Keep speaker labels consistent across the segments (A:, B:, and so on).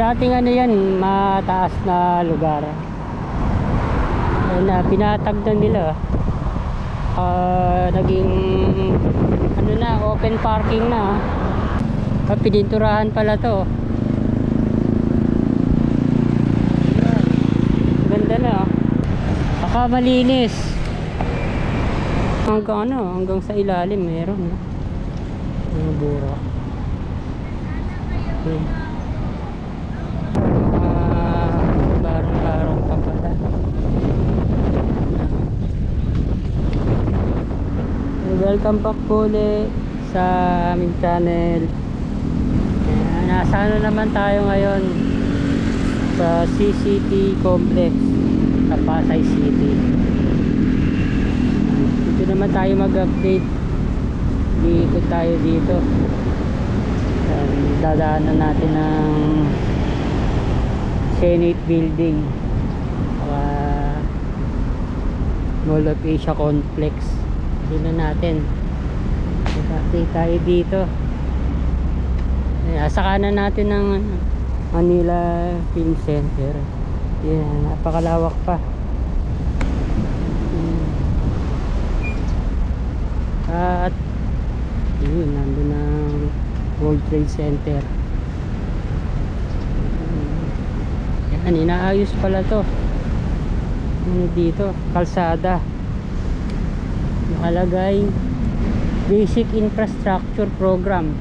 A: dating ano yan, mataas na lugar. Na, pinatag na nila. Ah, naging ano na, open parking na. Ah, pininturahan pala to. Ganda na. oh. Baka malinis. Hanggang ano, hanggang sa ilalim meron. Mga buro. Hmm. Ah, barong-barong pa pala. Welcome back po ulit sa aming channel. Ayan, nasa ano naman tayo ngayon sa CCT Complex sa Pasay City. Dito naman tayo mag-update. Iikot tayo dito. Dadaanan natin ng Senate Building. Uh, Mall of Complex. Tingnan natin. Mag-update tayo dito. Sa kanan natin ng Manila Film Center. Yan, napakalawak pa. Hmm. At yun, nandun ang World Trade Center. Yan, inaayos pala to. Ano dito? Kalsada. Nakalagay Basic Infrastructure Program.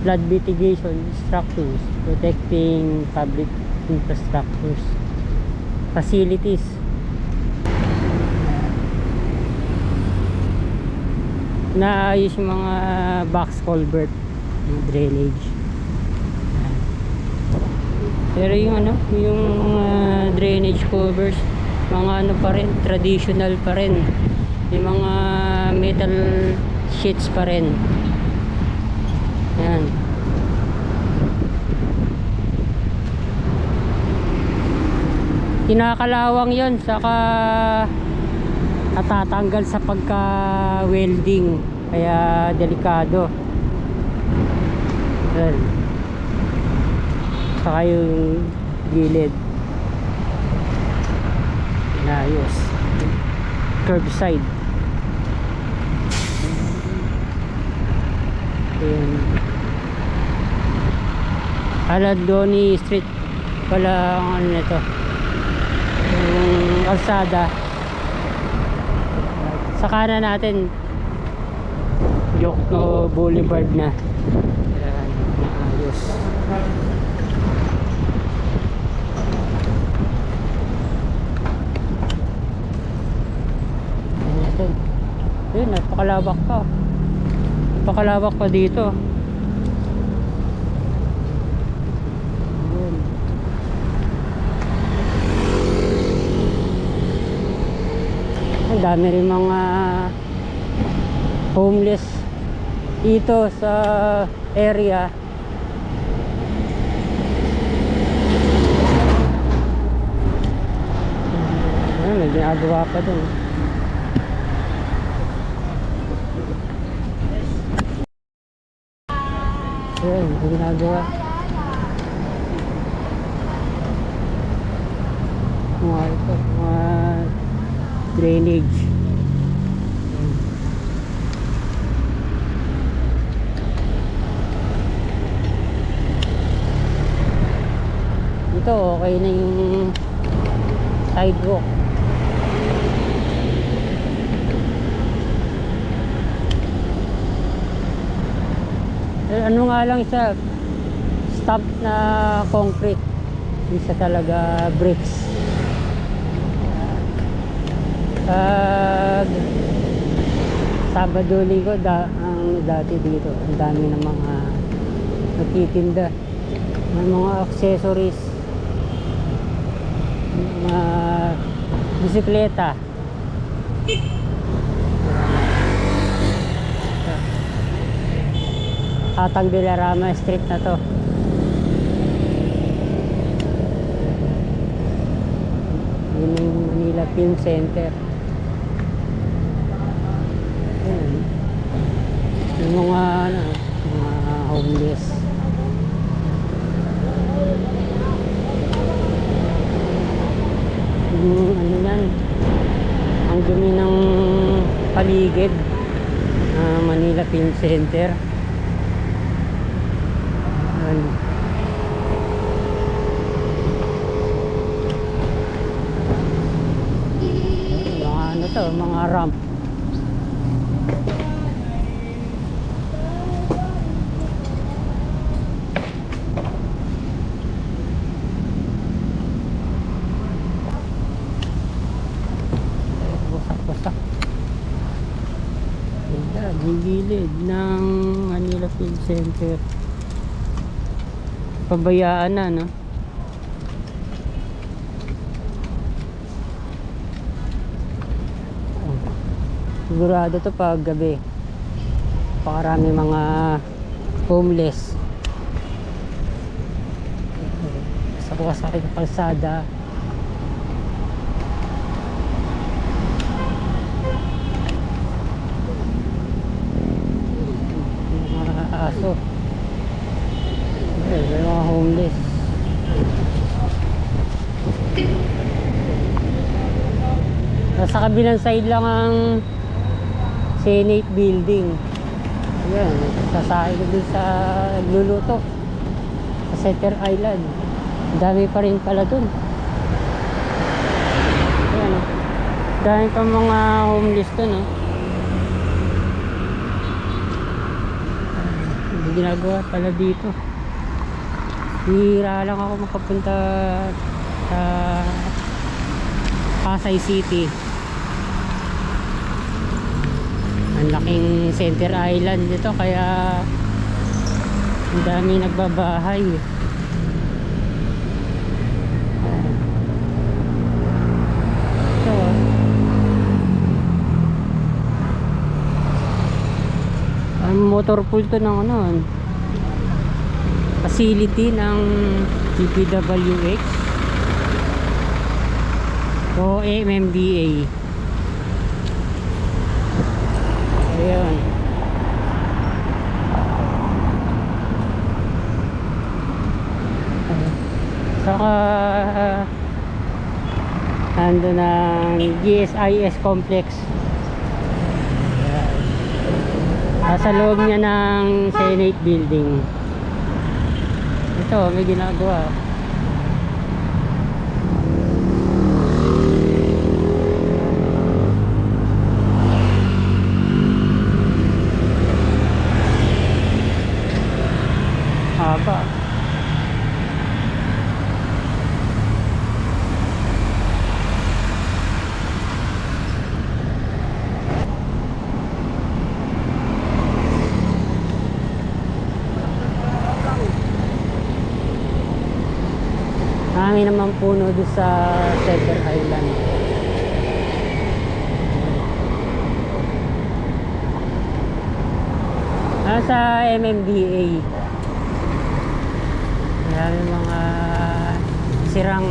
A: Flood mitigation structures protecting public infrastructures facilities. Naayos yung mga box culvert yung drainage. Pero yung ano yung mga drainage covers mga ano pa rin traditional pa rin yung mga metal sheets pa rin. Yan kinakalawang yon saka natatanggal sa pagka welding kaya delikado. Yan saka yung gilid. Inayos curbside Ayan. Aladoni Street pala ang ano nito. Yung kalsada sa kanan natin. Jokno Boulevard na. Ayan, naayos Ayan natin yun napakalawak pa napakalawak pa dito. Ang dami rin mga homeless dito sa area. Ayan, may ginagawa pa dun Ayan, may ginagawa. Mga ito, mga drainage. Ito okay na yung sidewalk ano nga lang siya stop na concrete. Hindi siya talaga bricks. Pag Sabado linggo da, ang dati dito ang dami ng mga nagtitinda. Ng mga accessories. Mga bisikleta Atang Bilarama Street na to. Yun yung Manila Film Center. Yun yung mga ano, mga homeless. Yung ano yan ang dumi ng paligid uh, Manila Film Center. Mga ramp. Gilid ng Manila Film Center. Pabayaan na no sigurado to pag gabi. Pakarami mga homeless. Sa wasak ng kalsada. Mga aso mga homeless. Nasa kabilang side lang ang Senate building. Ayan, sasahin dun sa nagluluto. Sa Center Island. Dami pa rin pala dun. Ayan, oh. dami pa mga homeless dun oh. Hindi ginagawa pala dito. Hira lang ako makapunta sa Pasay City ang laking center island dito kaya ang dami nagbabahay ah. ang motor pool to ng ano facility ng DPWX o MMDA Ayun. Saka ando ng GSIS complex. Ayan. Nasa loob niya ng Senate building. Ito, may ginagawa. Haba. Marami naman puno doon sa Center Island. Nasa MMDA. Marami mga sirang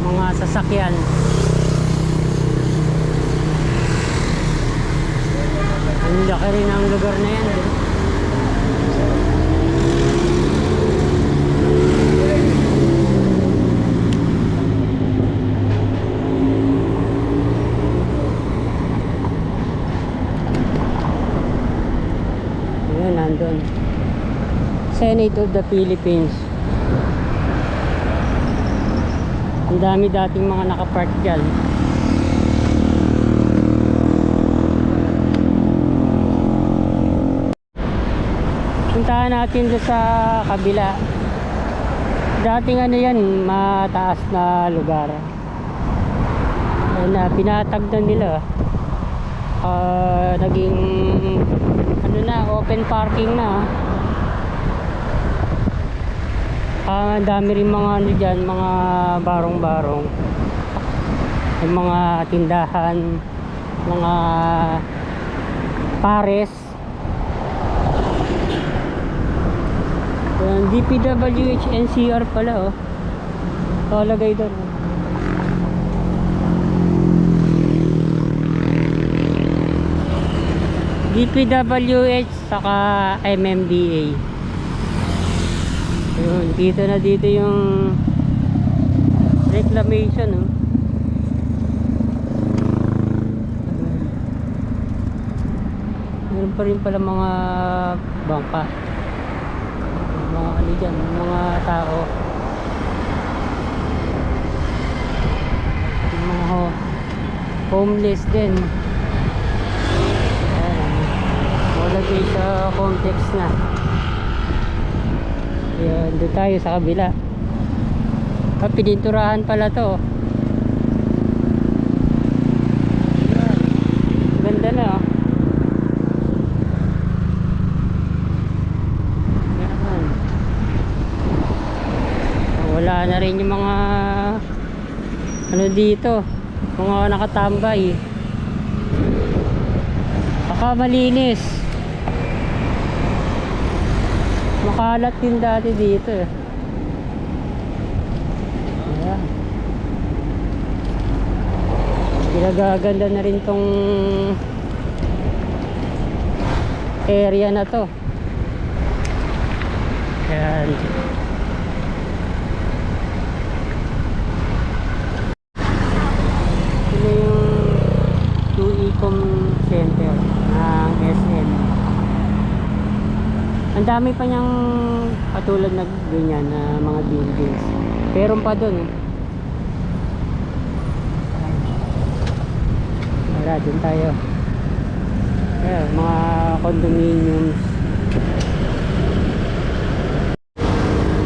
A: mga sasakyan. Ang laki rin ang lugar na yan. eh. Ayan, nandun. Senate of the Philippines. Ang dami dating mga nakapark dyan. Puntahan natin doon sa kabila. Dating ano yan, mataas na lugar. Na, pinatag na nila. Ah, naging ano na, open parking na. Ang dami rin mga ano dyan, mga barong-barong. Yung mga tindahan, mga pares. Yan, DPWH NCR pala oh. Kalagay doon. DPWH saka MMDA. Yun, dito na dito yung reclamation oh. pa rin pala mga bangka. Mga ano dyan, mga tao. Mga ho- homeless din. Ayan. Malagay sa complex na. Ayan, doon tayo sa kabila. Ah, pininturahan pala to. Ayan. Ganda na oh. Wala na rin yung mga ano dito mga nakatambay baka malinis makalat din dati dito eh Ayan. pinagaganda na rin tong area na to Ayan. Ito yung 2Ecom Center ng SM. Dami pa niyang katulad na ganyan na mga buildings. Meron pa dun. eh. Tara, dun tayo. Ayan, mga condominiums.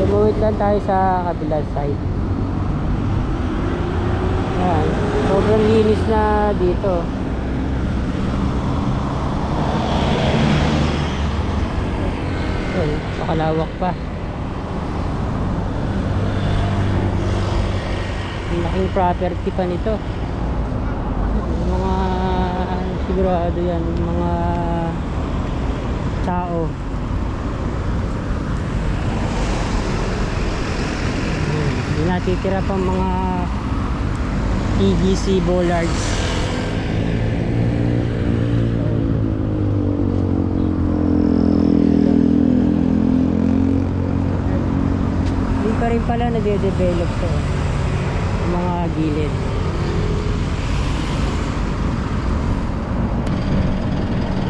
A: Tumuwid lang tayo sa kabilang side. Ayan. Sobrang linis na dito. Ayan, pakalawak pa. Laking property pa nito. Yung mga sigurado yan, yung mga tao. Hindi natitira pang mga PVC bollards. Hindi pa rin pala nade-develop to. Mga gilid.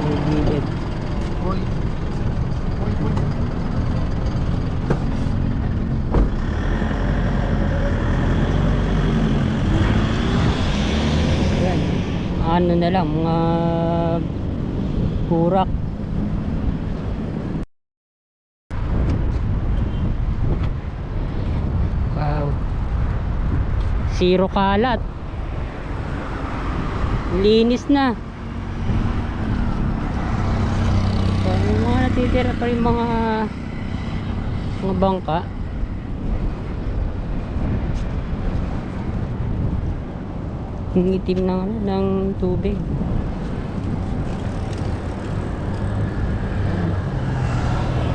A: Mga gilid. Ayan. Ano na lang, mga purak. Zero kalat. Linis na. So, mga natitira pa rin mga mga bangka. Yung itim ng, ano, ng tubig.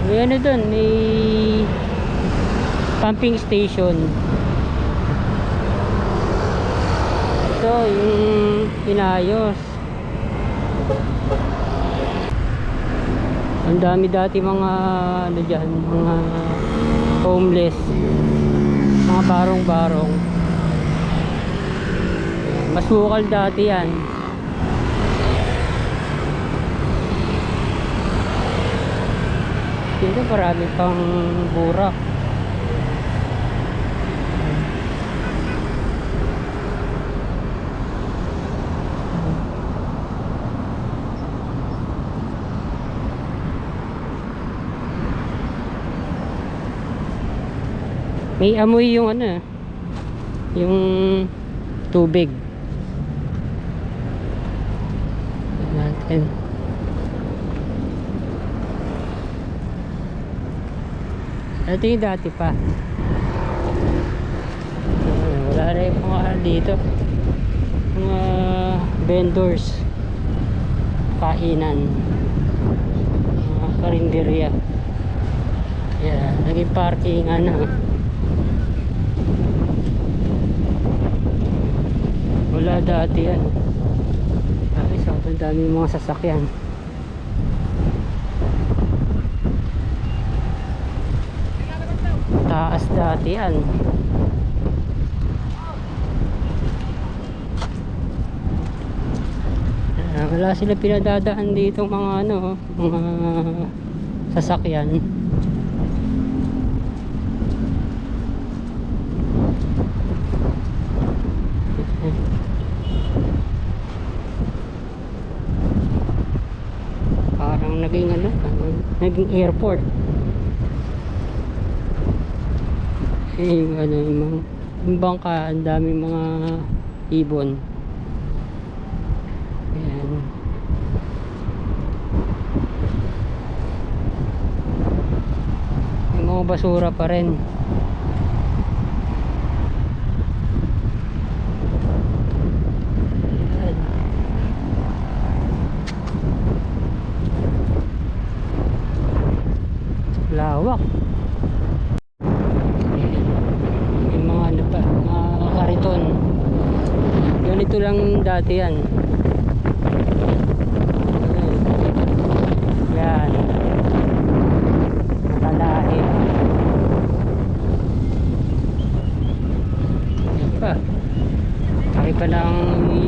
A: May ano dun, may pumping station. Ito, yung inayos. Ang dami dati mga ano dyan, mga homeless. Mga barong-barong. Masukal dati yan. Dito marami pang burak. May amoy yung ano, yung tubig. Natin. Ito yung dati pa. Wala na yung mga dito. Mga vendors. Kainan. Mga karinderya. Yeah, naging parking ano. Wala dati yan. Ay, sobrang dami mga sasakyan. Taas dati yan. Ah, wala sila pinadadaan dito mga ano, mga sasakyan. Parang naging ano, parang naging airport. Eh, yung ano, yung, yung bangka, ang dami mga ibon. Ayan. May mga basura pa rin. Ayan. Lawak. May mga ano pa, mga kariton. Ganito lang dati yan. Yan. Nakalahi. Pa. Kami pa lang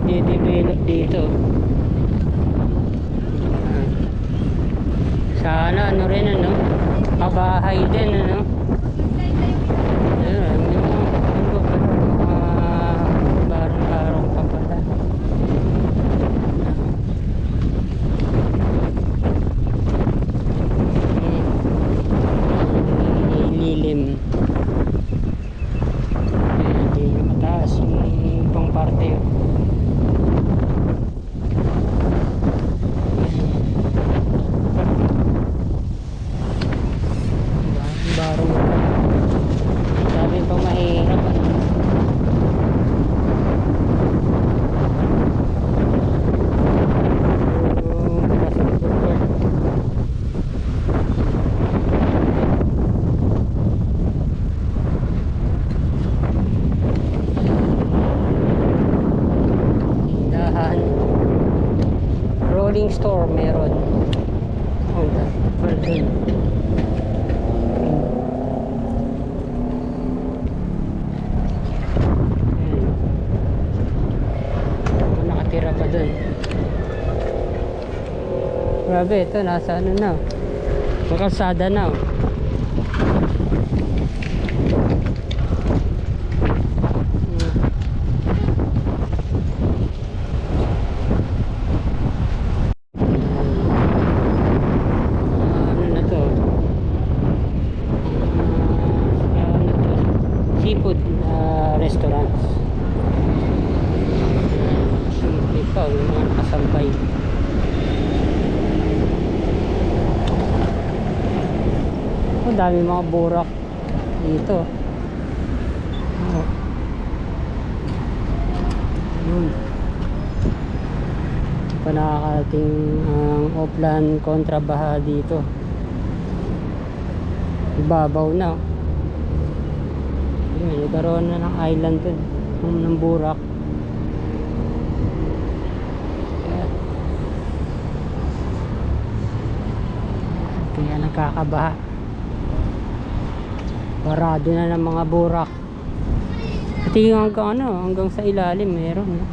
A: i-develop dito. Yan. Sana ano rin ano, kabahay din ano. Ayun, may mga ano pa pala, mga barong-barong pa pala. Hmm. Lilim. Hindi mataas yung ibang parte. Barong sabi pa mahirap ano. Yung basketball court. Tindahan. Rolling store meron. Oh, well done. Ayan. Nakatira pa dun. Grabe, ito nasa ano na. Makalsada na. oh. Hmm. Ano? Ah, ano? Seafood ah, restaurants. Pa, yung mga nakasampay. Ang dami mga burak dito. Oh. Yun. Pa nakakating ang Oplan kontra baha dito. Ibabaw na. Yun, nagkaroon na ng island dun. Ng, ng burak. Kaya nagkakabaha. Barado na ng mga burak. Pati yung hanggang ano, hanggang sa ilalim meron. No?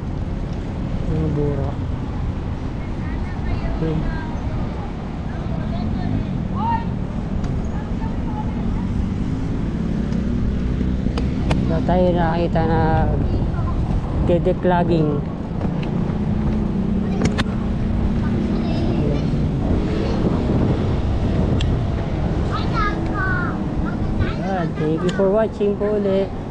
A: Mga burak. Hmm. Wala tayo nakakita na dedeclogging. Thank you for watching po ulit.